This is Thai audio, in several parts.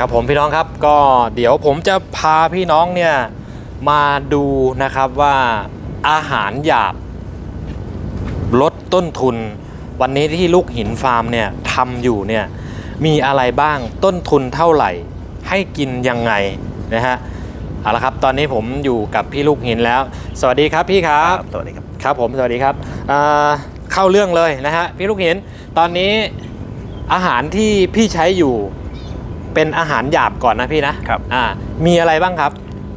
ครับผมพี่น้องครับก็เดี๋ยวผมจะพาพี่น้องเนี่ยมาดูนะครับว่าอาหารหยาบลดต้นทุน วันนี้ที่ลูกหินฟาร์มเนี่ยทำอยู่เนี่ยมีอะไรบ้างต้นทุนเท่าไหร่ ให้กินยังไงนะฮะเอาละครับตอนนี้ผมอยู่กับพี่ลูกหินแล้ว สวัสดีครับพี่ครับสวัสดีครับครับผมสวัสดีครับเข้าเรื่องเลยนะฮะพี่ลูกหินตอนนี้อาหารที่พี่ใช้อยู่ เป็นอาหารหยาบก่อนนะพี่นะครับ อ่า มีอะไรบ้างครับ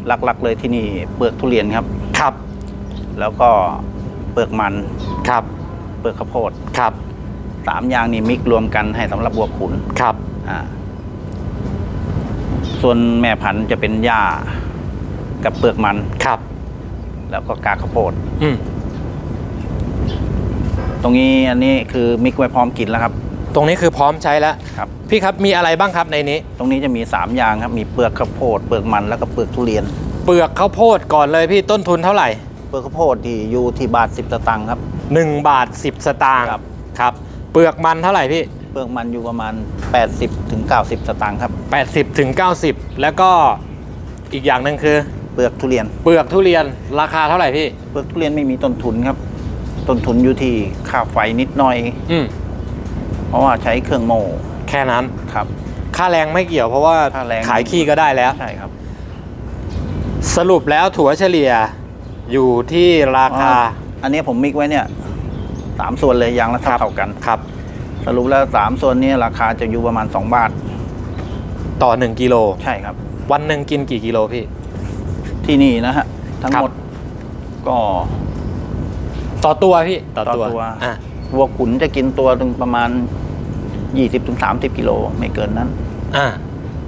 หลักๆเลยที่นี่เปลือกทุเรียนครับ ครับแล้วก็เปลือกมันครับเปลือกข้าวโพดครับสามอย่างนี่มิกรวมกันให้สำหรับบัวขุนครับอ่าส่วนแม่พันธุ์จะเป็นหญ้ากับเปลือกมัน ครับ แล้วก็กากข้าวโพด อืมตรงนี้อันนี้คือมิกไว้พร้อมกินแล้วครับ ตรงนี้คือพร้อมใช้แล้วครับ พี่ครับมีอะไรบ้างครับในนี้ ตรงนี้จะมีสามอย่างครับ มีเปลือกข้าวโพด เปลือกมันแล้วก็เปลือกทุเรียน เปลือกข้าวโพดก่อนเลยพี่ต้นทุนเท่าไหร่ เปลือกข้าวโพดที่อยู่ที่บาทสิบสตังค์ครับ 1 บาท 10 สตางค์ครับ ครับ เปลือกมันเท่าไหร่พี่ เปลือกมันอยู่ประมาณ 80ถึง90 สตางค์ครับ 80ถึง90 แล้วก็อีกอย่างหนึ่งคือ เปลือกทุเรียน เปลือกทุเรียนราคาเท่าไหร่พี่ เปลือกทุเรียนไม่มีต้นทุนครับ ต้นทุนอยู่ที่ค่าไฟนิดหน่อย อืม เพราะว่าใช้เครื่องโม่แค่นั้นครับ ค่าแรงไม่เกี่ยวเพราะว่าค่าแรง ขายขี้ก็ได้แล้ว ใช่ครับสรุปแล้วถั่วเฉลี่ยอยู่ที่ราคา อันนี้ผมมิกไว้เนี่ยสามส่วนเลยยางละเท่าเท่ากันครับ สรุปแล้วสามส่วนนี้ราคาจะอยู่ประมาณ2บาทต่อ 1 กิโล ใช่ครับ วันหนึ่งกินกี่กิโลพี่ ที่นี่นะฮะ ทั้งครับ หมด ก็ต่อตัวพี่ต่อต่อตัวตัวอะวัวขุนจะกินตัวหนึ่งประมาณ 20-30กิโลไม่เกินนั้น อะ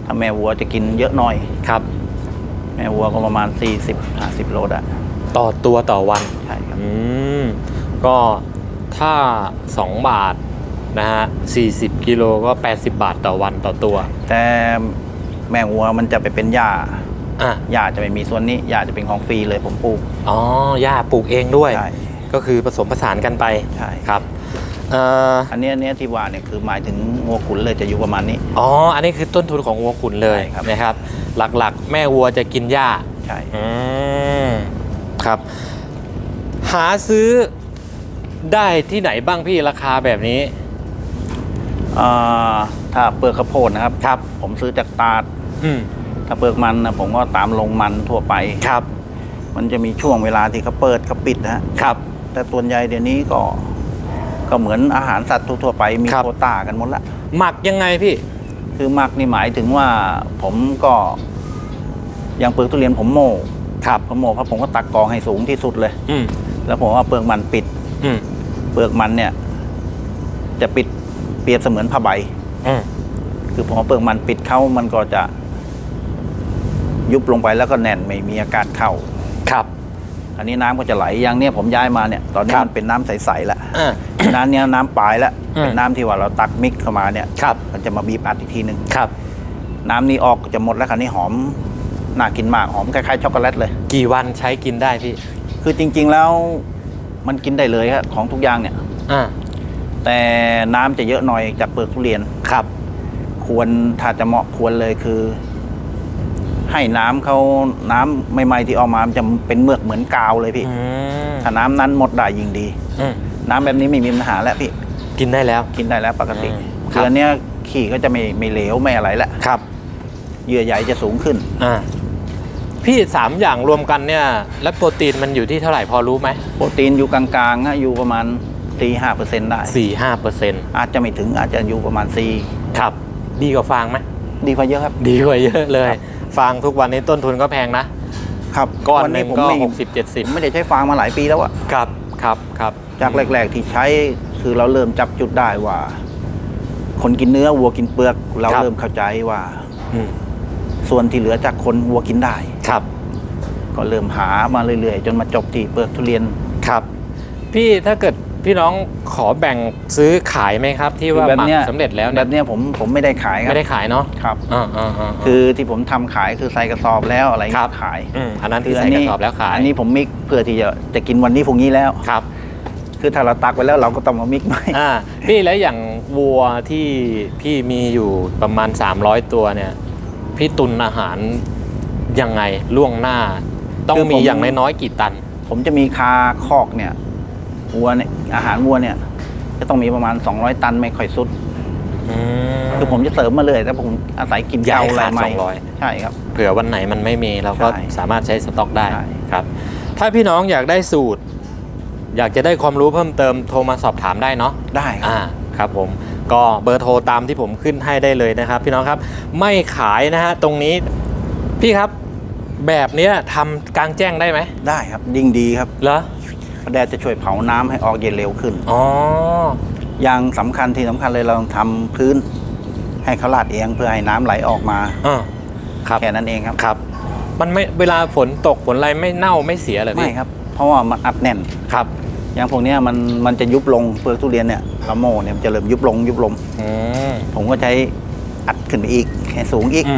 ถ้าแม่วัวจะกินเยอะหน่อย ครับ แม่วัวก็ประมาณ 40-50โลได้ต่อตัวต่อวัน ใช่ครับ อืม ก็ถ้า 2 บาทนะฮะ40 กิโลก็ 80 บาทต่อวันต่อตัว แต่แม่วัวมันจะไปเป็นหญ้าอะหญ้าจะไม่มีส่วนนี้หญ้าจะเป็นของฟรีเลยผมปลูก อ๋อย่าปลูกเองด้วย ใช่ ก็คือผสมผสานกันไป ใช่ ครับเอ่ออันเนี้ยอันเนี้ยที่ว่าเนี่ยคือหมายถึงงัวขุนเลยจะอยู่ประมาณนี้ อ๋อ อันนี้คือต้นทุนของวัวขุนเลยใช่ครับ นะครับ หลักๆ แม่วัวจะกินหญ้า ใช่ อืม ครับ หาซื้อได้ที่ไหนบ้างพี่ราคาแบบนี้ อ่าถ้าเปลือกข้าวโพดนะครับครับ ผมซื้อจากตาด อืม ถ้าเปลือกมันนะผมก็ตามลงมันทั่วไป ครับ มันจะมีช่วงเวลาที่เขาเปิดเขาปิดนะฮะครับ แต่ส่วนใหญ่เดี๋ยวนี้ก็ ก็เหมือนอาหารสัตว์ทั่วๆไปมีครับ โควต้ากันหมดละ หมักยังไงพี่ คือหมักนี่หมายถึงว่าผมก็อย่างเปลือกทุเรียนผมโม่ครับผมโม่เพราะผมก็ตักกองให้สูงที่สุดเลย อืมแล้วผมเอาเปลือกมันปิด อืมเปลือกมันเนี่ย จะปิดเปรียบเสมือนผ้าใบ อืมคือผมเอาเปลือกมันปิดเข้ามันก็จะ ยุบลงไปแล้วก็แน่นไม่มีอากาศเข้า ครับ อันนี้น้ำก็จะไหลอย่างเนี้ยผมย้ายมาเนี่ย ตอนนี้ครับ มันเป็นน้ำใสๆแล้ว อ่า น้ำเนี้ยน้ำปลายแล้วอืม เป็นน้ำที่ว่าเราตักมิกเข้ามาเนี่ย ครับ มันจะมาบีบอัดอีกทีหนึ่งครับ น้ำนี้ออกจะหมดแล้วคันนี้หอมน่ากินมากหอมคล้ายๆช็อกโกแลตเลย กี่วันใช้กินได้พี่ คือจริง ๆแล้วมันกินได้เลยครับของทุกอย่างเนี่ย อ่า แต่น้ำจะเยอะหน่อยจากเปลือกทุเรียน ครับ ควรถ้าจะเหมาะควรเลยคือ ให้น้ำเขาน้ำใหม่ๆที่ออกมามันจะเป็นเมือกเหมือนกาวเลยพี่ อืมถ้าน้ำนั้นหมดได้ยิ่งดี อืม น้ำแบบนี้ไม่มีปัญหาแล้วพี่กินได้แล้ว กินได้แล้วปกติอืมครับคืออันเนี้ยขี่ก็จะไม่ไม่เหลวไม่อะไรแล้วครับเยื่อใยจะสูงขึ้น อ่าพี่สามอย่างรวมกันเนี่ยแล้วโปรตีนมันอยู่ที่เท่าไหร่พอรู้ไหมโปรตีนอยู่กลางๆฮะอยู่ประมาณตีห้าเปอร์เซ็นต์ได้ สี่ห้าเปอร์เซ็นต์อาจจะไม่ถึงอาจจะอยู่ประมาณสี่ครับ ดีกว่าฟางไหมดีกว่าเยอะครับ ดีกว่าเยอะเลย ครับ ฟางทุกวันนี้ต้นทุนก็แพงนะ ครับก้อนวัหนึ่งผมก็ไม่หกสิบเจ็ดสิบผมไม่ได้ใช้ฟางมาหลายปีแล้วอะครับ ครับครับจากแรก ๆ ที่ใช้คือเราเริ่มจับจุดได้ว่า คนกินเนื้อวัวกินเปลือก เราเริ่มเข้าใจว่า อืมส่วนที่เหลือจากคนวัวกินได้ ครับก็เริ่มหามาเรื่อยๆ จนมาจบที่เปลือกทุเรียน ครับ พี่ถ้าเกิด พี่น้องขอแบ่งซื้อขายไหมครับ ที่ว่าแบบหมักเนี้ยสำเร็จแล้วแบเนี่ยบเนี้ยผมผมไม่ได้ขายครับไม่ได้ขายเนาะครับ อ่าอ่าอ่า คือที่ผมทำขายคือใส่กระสอบแล้วอะไรครับขายอืมอันนั้นที่ใส่กระสอบแล้วขายอันนี้ผมมิกเพื่อที่จะจะกินวันนี้พรุ่งนี้แล้ว ครับ คือถ้าเราตักไปแล้วเราก็ต้องมามิกใหม่ อ่าพี่แล้วอย่างวัวที่พี่มีอยู่ประมาณ 300 ตัวเนี่ย พี่ตุนอาหารยังไงล่วงหน้า ต้องคือผมมีอย่างน้อยๆกี่ตัน ผมจะมีคาคอกเนี่ย วัวเนี่ยอาหารวัวเนี่ยจะต้องมีประมาณ 200 ตันไม่ค่อยสุดอืมคือผมจะเสริมมาเลยแต่ผมอาศัยกินอย่าให้เกาอะไรขาดใหม่200 ใช่ครับ เผื่อวันไหนมันไม่มีเราก็ใช่สามารถใช้สต็อกได้ใช่ ครับ ถ้าพี่น้องอยากได้สูตร อยากจะได้ความรู้เพิ่มเติมโทรมาสอบถามได้เนาะ ได้ครับ อ่าครับผมก็เบอร์โทรตามที่ผมขึ้นให้ได้เลยนะครับ พี่น้องครับไม่ขายนะฮะตรงนี้พี่ครับแบบเนี้ยทำกลางแจ้งได้ไหมได้ครับยิ่งดีครับเหรอเพราะ แดดจะช่วยเผาน้ำให้ออกเย็นเร็วขึ้นอ๋ออย่างสำคัญที่สำคัญเลยเราต้องทำพื้น ให้เขาลาดเองเพื่อให้น้ำไหลออกมาอ่าครับแค่นั้นเองครับครับ มันไม่เวลาฝนตกฝนอะไรไม่เน่าไม่เสียเหรอไม่พี่ครับ เพราะว่ามันอัดแน่นครับ อย่างพวกเนี้ยมันมันจะยุบลงเปลือกทุเรียนเนี่ยละโมเนี่ยมันจะเริ่มยุบลงยุบลงอืมผมก็ใช้อัดขึ้นไปอีกให้สูงอีกอื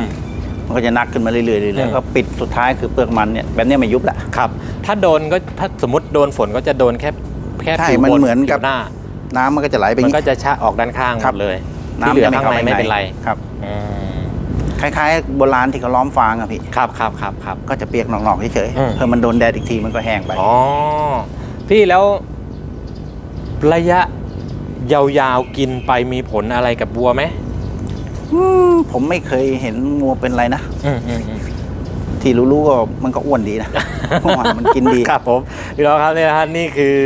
มมันก็จะนักขึ้นมาเรื่อยๆเรื่อือยมๆก็ปิดสุดท้ายคือเปลือกมันเนี่ยแบบเนี้ยไม่ยุบละครับ ถ้าโดนก็ถ้าสมมติโดนฝนก็จะโดนแค่แค่ใช่ผิวมันบเหมือนกับผิวหน้า น้ำมันก็จะไหลไปมันอย่างก็งี้จะชะออกด้านข้างหครัมบดเลยน้ำที่เหลือจะข้างในข้ไม่เป็นไรครับอืมคล้ายๆโบราณที่เขาล้อมฟางอะพี่ครับครับครับครับก็จะเปียกหนองๆเฉยอืมๆเพื่อมันโดนแดดอีกทีมันก็แห้งไปอ๋อพี่แล้วระยะยาวๆกินไปมีผลอะไรกับวัวไหมม ผมไม่เคยเห็นงัวเป็นไรนะอืมอืมอืม ที่รู้ๆก็มันก็อ้วนดีนะเพราะว่ามันกินดี ครับผมพี่น้องครับเนี่ยนะฮะนี่คือ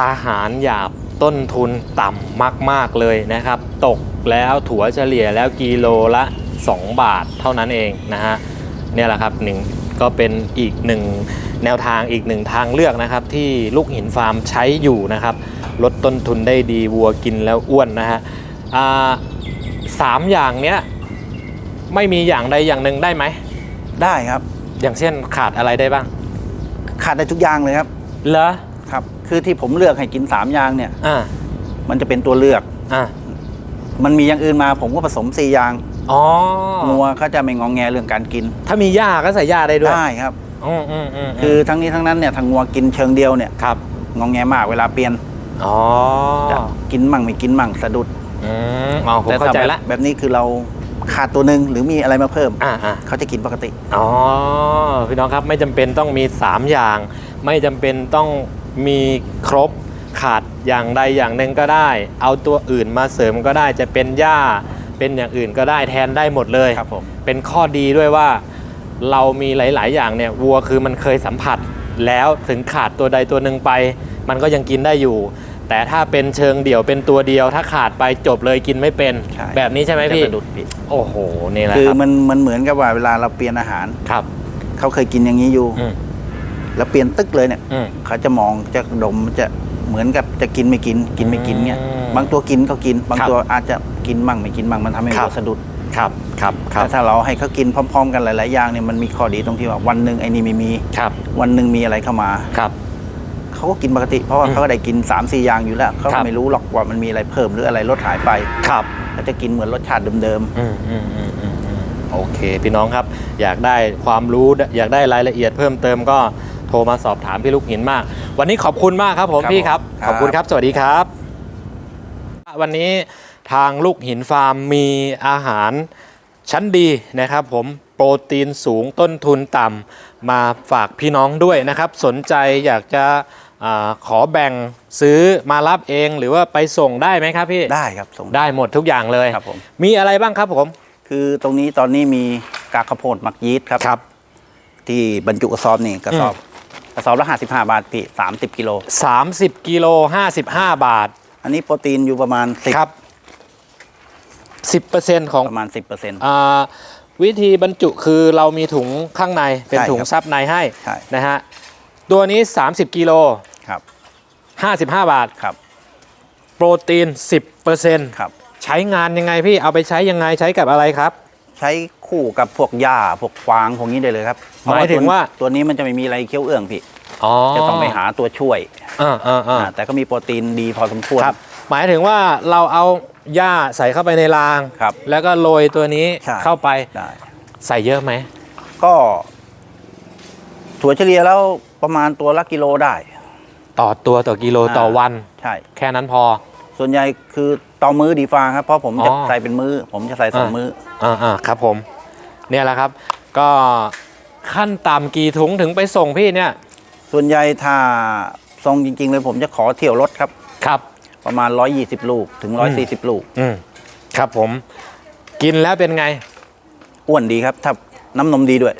อาหารหยาบต้นทุนต่ำมาก ๆ เลยนะครับ ตกแล้วถั่วเฉลี่ยแล้วกิโลละ 2 บาทเท่านั้นเองนะฮะเนี่ยแหละครับหนึ่งก็เป็นอีกหนึ่งแนวทางอีกหนึ่งทางเลือกนะครับ ที่ลูกหินฟาร์มใช้อยู่นะครับ ลดต้นทุนได้ดีวัวกินแล้วอ้วนนะฮะอ่า สามอย่างเนี้ยไม่มีอย่างใดอย่างหนึ่งได้ไหม ได้ครับ อย่างเช่นขาดอะไรได้บ้าง ขาดได้ทุกอย่างเลยครับ เหรอ ครับ คือที่ผมเลือกให้กินสามอย่างเนี่ย อ่า มันจะเป็นตัวเลือก อ่า มันมีอย่างอื่นมาผมก็ผสมสี่อย่าง อ๋อ งัวเขาจะไม่งองแงเรื่องการกิน ถ้ามีหญ้าก็ใส่หญ้าได้ด้วย ได้ครับ อืมอืมอืมคือทั้งนี้ทั้งนั้นเนี่ยทางงัวกินเชิงเดียวเนี่ย ครับ งองแงมากเวลาเปลี่ยน อ๋อ จะกินมั่งไม่กินมั่งสะดุด อืมอ๋อผมแต่เข้าใจถ้แบบละแบบนี้คือเราขาดตัวหนึ่งหรือมีอะไรมาเพิ่มอ่าอ่าเขาจะกินปกติ อ๋อ พี่น้องครับไม่จำเป็นต้องมี 3 อย่าง ไม่จำเป็นต้องมีครบขาดอย่างใดอย่างหนึ่งก็ได้ เอาตัวอื่นมาเสริมก็ได้จะเป็นหญ้าเป็นอย่างอื่นก็ได้แทนได้หมดเลยครับผมเป็นข้อดีด้วยว่าเรามีหลาย ๆ อย่างเนี่ยวัวคือมันเคยสัมผัส แล้วถึงขาดตัวใดตัวหนึ่งไป มันก็ยังกินได้อยู่ แต่ถ้าเป็นเชิงเดี่ยวเป็นตัวเดียว ถ้าขาดไปจบเลยกินไม่เป็น ใช่ แบบนี้ใช่ไหมจะพี่สะดุดพี่โอ้โหนี่แหละคือครับมันมันเหมือนกับว่าเวลาเราเปลี่ยนอาหาร ครับเขาเคยกินอย่างนี้อยู่ อืมแล้วเปลี่ยนตึกเลยเนี่ยอืม เขาจะมองจะดมจะเหมือนกับจะกินไม่กิน กินไม่กินเนี่ย อืมบางตัวกินก็กิน บางครับตัวอาจจะกินมั่งไม่กินมั่งมันทำให้ครับวัวสะดุดครับครับครับแต่ถ้าเราให้เขากินพร้อม ๆ กันหลายๆอย่างเนี่ยมันมีข้อดีตรงที่ว่าวันหนึ่งไอ้นี่ไม่มี ครับวันหนึ่งมีอะไรเข้ามา ครับ เขาก็กินปกติ เพราะว่าอืมเขาก็ได้กิน3ามสี่อย่างอยู่แล้วเขาครัก็บไม่รู้หรอกว่ามันมีอะไรเพิ่มหรืออะไรลดหายไปครับเขาจะกินเหมือนรสชาติเดิมอืมอืมอืมอืมอืมโอเคพี่น้องครับ อยากได้ความรู้อยากได้รายละเอียดเพิ่มเติมก็โทรมาสอบถามพี่ลูกหินมาก วันนี้ขอบคุณมากครับผมครับพี่ครับผมขอบคุณครับครับ สวัสดีครับ วันนี้ทางลูกหินฟาร์มมีอาหารชั้นดีนะครับ ผมโปรตีนสูงต้นทุนต่ำมาฝากพี่น้องด้วยนะครับ สนใจอยากจะ อาขอแบ่งซื้อมารับเองหรือว่าไปส่งได้ไหมครับพี่ๆได้ครับส่งได้หมดทุกอย่างเลยครับผมมีอะไรบ้างครับผม คือตรงนี้ตอนนี้มีกากข้าวโพดหมักยีสต์ครับครับ ที่บรรจุกระสอบนี่กระสอบกระสอบละ55บาทพี่30กิโล30กิโล55บาท อันนี้โปรตีนอยู่ประมาณ10ครับ10%ของประมาณ10%อ่าวิธีบรรจุคือเรามีถุงข้างในเป็นใช่ถุงครับซับในให้ใช่นะฮะ ตัวนี้ 30กิโลครับ55 บาท ครับ โปรตีน 10%ครับ ใช้งานยังไงพี่เอาไปใช้ยังไงใช้กับอะไรครับ ใช้คู่กับพวกหญ้าพวกฟางพวกนี้ได้เลยครับหมายถึงว่า ตัวนี้มันจะไม่มีอะไรเคี้ยวเอื้องพี่อ๋อจะต้องไปหาตัวช่วยอ่าอ่าอ่าอ่าแต่ก็มีโปรตีนดีพอสมควรครับ หมายถึงว่าเราเอาหญ้าใส่เข้าไปในรางครับ แล้วก็โรยตัวนี้ใช่เข้าไปได้ใส่เยอะไหมก็ถั่วเฉลี่ยแล้ว ประมาณตัวละกิโลได้ ต่อตัวต่อกิโลอ่าต่อวัน ใช่ แค่นั้นพอ ส่วนใหญ่คือต่อมื้อดีฟางครับ เพราะผมจะอ๋อ ใส่เป็นมื้อ ผมจะใส่สองอ่ามื้อ อ่าอ่าครับผม เนี่ยแหละครับ ก็ขั้นต่ำกี่ถุงถึงไปส่งพี่เนี่ยส่วนใหญ่ถ้าทรงจริง ๆ เลยผมจะขอเที่ยวรถครับ ครับ ประมาณ 120 ลูกถึง 140 ลูก อืมครับผม กินแล้วเป็นไง อ้วนดีครับ ถ้าน้ำนมดีด้วย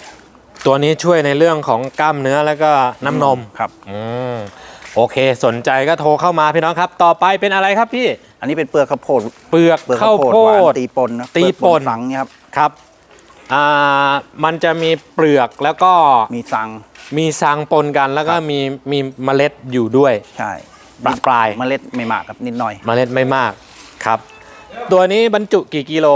ตัวนี้ช่วยในเรื่องของกล้ามเนื้อแล้วก็น้ำนมครับ อืมโอเค สนใจก็โทรเข้ามาพี่น้องครับ ต่อไปเป็นอะไรครับพี่ อันนี้เป็นเปลือกข้าวโพดเปลือกเปลือกข้าข้าววโพดโพหวานดตีปนนะตีปนเลือกสังเนี่ยครับครับอ่ามันจะมีเปลือกแล้วก็มีสังมีซังปนกันแล้วก็ครับมีมีเมล็ดอยู่ด้วย ใช่ประปรายเมล็ดไม่มากครับนิดหน่อย เมล็ดไม่มากครับ ตัวนี้บรรจุกี่กิโล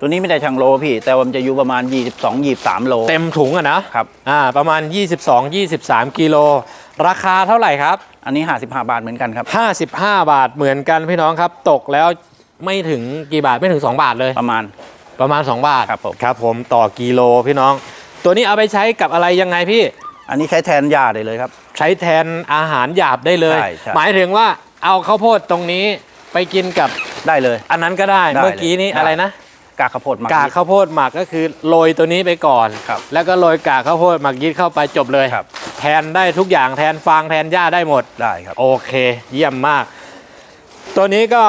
ตัวนี้ไม่ได้ช่างโลพี่ แต่ว่ามันจะอยู่ประมาณ 22 23 โล เต็มถุงอะนะครับ อ่า ประมาณ 22-23 กิโล ราคาเท่าไหร่ครับ อันนี้ 55 บาทเหมือนกันครับ 55 บาทเหมือนกันพี่น้องครับ ตกแล้วไม่ถึงกี่บาทไม่ถึง 2 บาทเลย ประมาณ ประมาณ 2 บาทครับผมครับผมต่อกิโลพี่น้อง ตัวนี้เอาไปใช้กับอะไรยังไงพี่ อันนี้ใช้แทนหญ้าได้เลยครับ ใช้แทนอาหารหยาบได้เลย ใช่ใช่ หมายถึงว่าเอาข้าวโพดตรงนี้ไปกินกับ ได้เลย อันนั้นก็ได้ได้เมื่อกี้นี้เลยอะไรนะ กากข้าวโพดหมัก กากข้าวโพดหมักก็คือโรยตัวนี้ไปก่อน ครับแล้วก็โรยกากข้าวโพดหมักยีสต์เข้าไปจบเลยครับ แทนได้ทุกอย่างแทนฟางแทนหญ้าได้หมด ได้ครับ โอเค เยี่ยมมาก ตัวนี้ก็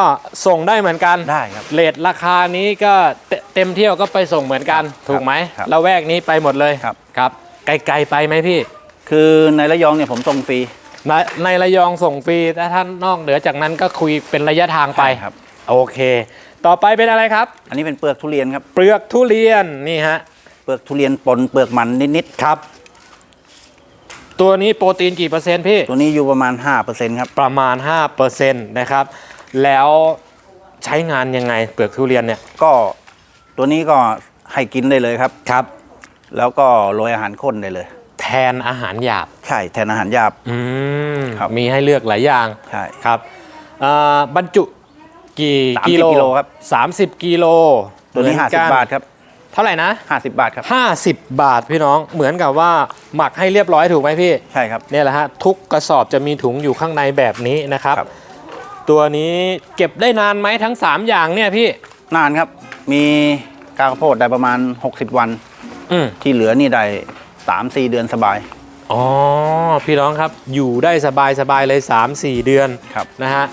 ส่งได้เหมือนกันได้ครับเลทราคานี้ก็เตเต็มเที่ยวก็ไปส่งเหมือนกัน ครับถูกไหมครับละแวกนี้ไปหมดเลยครับ ครับ ไกลๆไปไหมพี่ คือในระยองเนี่ยผมส่งฟรี ในในระยองส่งฟรีถ้าท่านนอกเหนือจากนั้นก็คุยเป็นระยะทางไป ใช่ครับ โอเค ต่อไปเป็นอะไรครับ อันนี้เป็นเปลือกทุเรียนครับ เปลือกทุเรียนนี่ฮะ เปลือกทุเรียนปนเปลือกมันนิดครับ ตัวนี้โปรตีนกี่เปอร์เซ็นต์พี่ๆตัวนี้อยู่ประมาณ 5%ครับ ประมาณ5%นะครับ แล้วใช้งานยังไงเปลือกทุเรียนเนี่ย ก็ตัวนี้ก็ให้กินได้เลยครับครับ แล้วก็โรยอาหารข้นได้เลย แทนอาหารหยาบ ใช่แทนอาหารหยาบ อืมครับ มีให้เลือกหลายอย่างใช่ ครับอ่าบรรจุ กี่30กิโลกิโลครับ30กิโลตัวนี้เหมือกั50บาทครับเท่าไหร่นะ50บาทครับ50บาทพี่น้องเหมือนกับว่าหมักให้เรียบร้อยถูกไหมพี่ ใช่ครับ เนี่ยแหละฮะทุกกระสอบจะมีถุงอยู่ข้างในแบบนี้นะครับ ครับ ตัวนี้เก็บได้นานไหมทั้ง 3 อย่างเนี่ยพี่ นานครับ มีกากข้าวโพดได้ประมาณ 60 วัน อืมที่เหลือนี่ได้3-4เดือนสบาย อ๋อ พี่น้องครับอยู่ได้สบายสบายๆเลย 3-4 เดือนครับ นะฮะ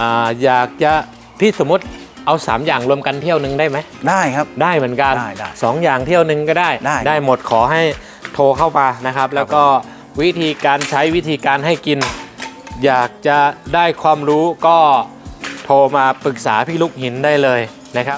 อ่าอยากจะ พี่สมมติเอา 3 อย่างรวมกันเที่ยวหนึ่งได้ไหม ได้ครับ ได้เหมือนกันได้ได้สองอย่างเที่ยวหนึ่งก็ได้ ได้ได้หมดขอให้โทรเข้ามานะครับ แล้วก็วิธีการใช้วิธีการให้กิน อยากจะได้ความรู้ก็โทรมาปรึกษาพี่ลูกหินได้เลย